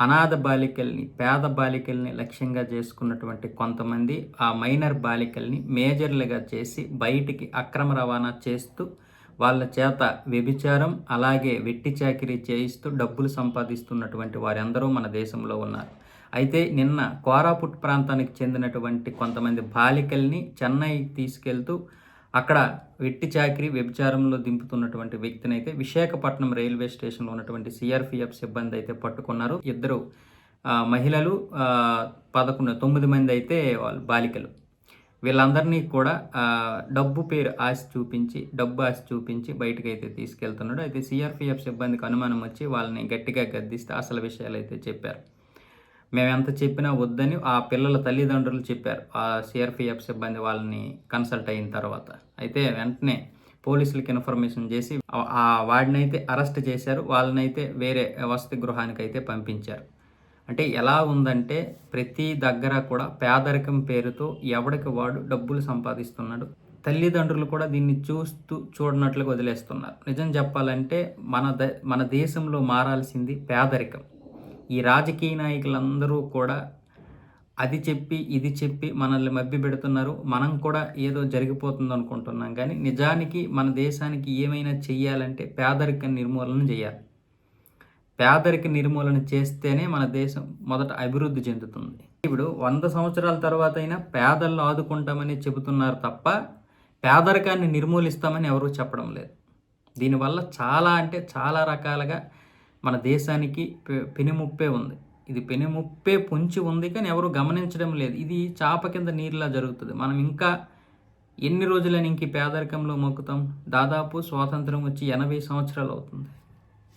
అనాథ బాలికల్ని పేద బాలికల్ని లక్ష్యంగా చేసుకున్నటువంటి కొంతమంది ఆ మైనర్ బాలికల్ని మేజర్లుగా చేసి బయటికి అక్రమ రవాణా చేస్తూ వాళ్ళ చేత వ్యభిచారం అలాగే వెట్టి చాకిరీ చేయిస్తూ డబ్బులు సంపాదిస్తున్నటువంటి వారందరూ మన దేశంలో ఉన్నారు. అయితే నిన్న కోరాపుట్ ప్రాంతానికి చెందినటువంటి కొంతమంది బాలికల్ని చెన్నై తీసుకెళ్తూ అక్కడ వెట్టి చాకరి వ్యభిచారంలో దింపుతున్నటువంటి వ్యక్తిని అయితే విశాఖపట్నం రైల్వే స్టేషన్లో ఉన్నటువంటి సిఆర్పిఎఫ్ సిబ్బంది అయితే పట్టుకున్నారు. ఇద్దరు మహిళలు పదకొండు తొమ్మిది మంది అయితే వాళ్ళు బాలికలు. వీళ్ళందరినీ కూడా డబ్బు పేరు ఆశ చూపించి డబ్బు ఆశ చూపించి బయటకు అయితే తీసుకెళ్తున్నాడు. అయితే సిఆర్పిఎఫ్ సిబ్బందికి అనుమానం వచ్చి వాళ్ళని గట్టిగా గద్దిస్తే అసలు విషయాలు అయితే చెప్పారు. మేము ఎంత చెప్పినా వద్దని ఆ పిల్లల తల్లిదండ్రులు చెప్పారు. ఆ సిఆర్పిఎఫ్ సిబ్బంది వాళ్ళని కన్సల్ట్ అయిన తర్వాత. అయితే వెంటనే పోలీసులకి ఇన్ఫర్మేషన్ చేసి ఆ- ఆ వాడినైతే అరెస్ట్ చేశారు. వాళ్ళనైతే వేరే వసతి గృహానికి అయితే పంపించారు. అంటే ఎలా ఉందంటే ప్రతి దగ్గర కూడా పేదరికం పేరుతో ఎవడికి వాడు డబ్బులు సంపాదిస్తున్నాడు. తల్లిదండ్రులు కూడా దీన్ని చూస్తూ చూడనట్లుగా వదిలేస్తున్నారు. నిజం చెప్పాలంటే మన ద మన దేశంలో మారాల్సింది పేదరికం. ఈ రాజకీయ నాయకులందరూ కూడా అది చెప్పి ఇది చెప్పి మనల్ని మభ్య పెడుతున్నారు మనం కూడా ఏదో జరిగిపోతుంది అనుకుంటున్నాం కానీ నిజానికి మన దేశానికి ఏమైనా చెయ్యాలంటే పేదరిక నిర్మూలన చేయాలి. పేదరిక నిర్మూలన చేస్తేనే మన దేశం మొదట అభివృద్ధి చెందుతుంది. ఇప్పుడు వంద సంవత్సరాల తర్వాత అయినా పేదలను ఆదుకుంటామని చెబుతున్నారు తప్ప పేదరికాన్ని నిర్మూలిస్తామని ఎవరూ చెప్పడం లేదు. దీనివల్ల చాలా అంటే చాలా రకాలుగా మన దేశానికి పె- పెనుముప్పే ఉంది. ఇది పెనుముప్పే పొంచి ఉంది కానీ ఎవరు గమనించడం లేదు. ఇది చాప కింద నీరులా జరుగుతుంది. మనం ఇంకా ఎన్ని రోజులని ఇంక పేదరికంలో మొక్కుతాం? దాదాపు స్వాతంత్రం వచ్చి ఎనభై సంవత్సరాలు అవుతుంది.